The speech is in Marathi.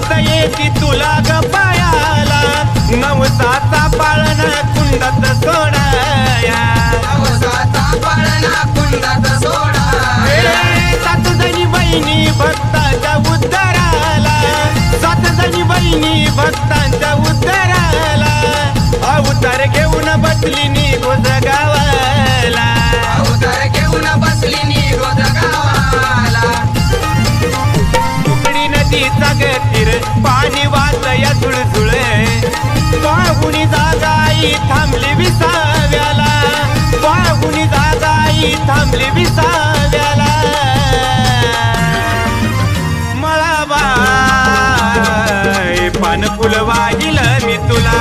ती तुला ग पायाला नवसाचा पाळण कुंडात सोडाया. नवसाचा पाळणा कुंडात सोडा ए, सात जणी बहिणी भक्तांच्या उद्धाराला. सात जणी बहिणी भक्तांच्या उद्धाराला. अवतार घेऊन बसली निघोज गावाला अवतार घेऊन बसली निरोध गावाला नदीचा गतीर जाई थांबली विसाव्याला. पाहुणी जागाई थांबली विसाव्याला. मळाबाई पानफुल वाहिल मी तुला मी तुला.